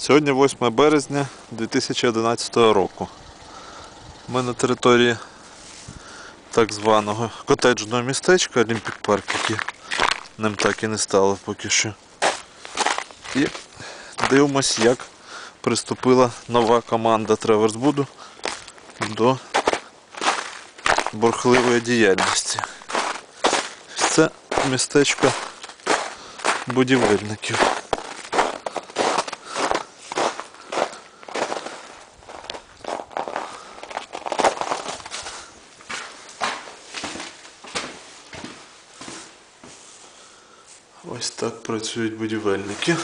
Сьогодні 8 березня 2011 року. Ми на території так званого котеджного містечка Олімпік Парк, який ним так і не стало поки що. І дивимось, як приступила нова команда Треверсбуду до бурхливої діяльності. Це містечко будівельників. Ось так працюють будівельники.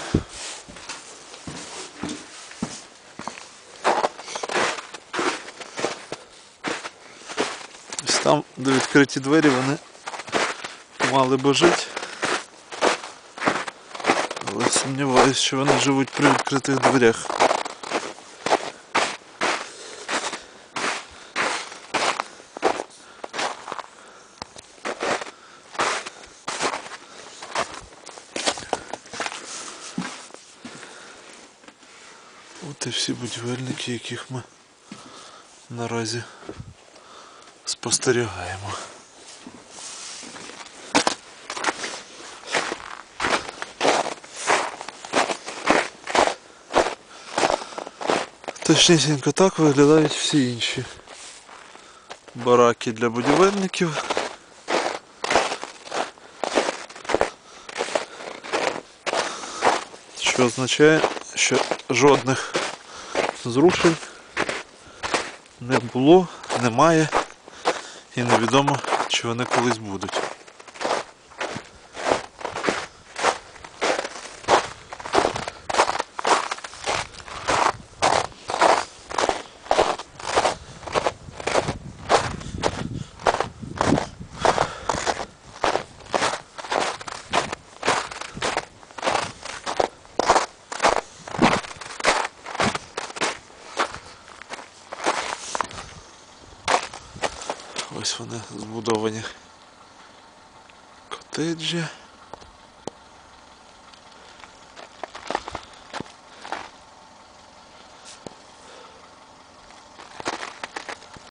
Ось там, де відкриті двері, вони мали би жити. Але сумніваюся, що вони живуть при відкритих дверях. От і всі будівельники, яких ми наразі спостерігаємо. Точнісінько так виглядають всі інші бараки для будівельників. Що означає, що жодних зрушень не було, немає і невідомо, чи вони колись будуть. Ось вони збудовані котеджі.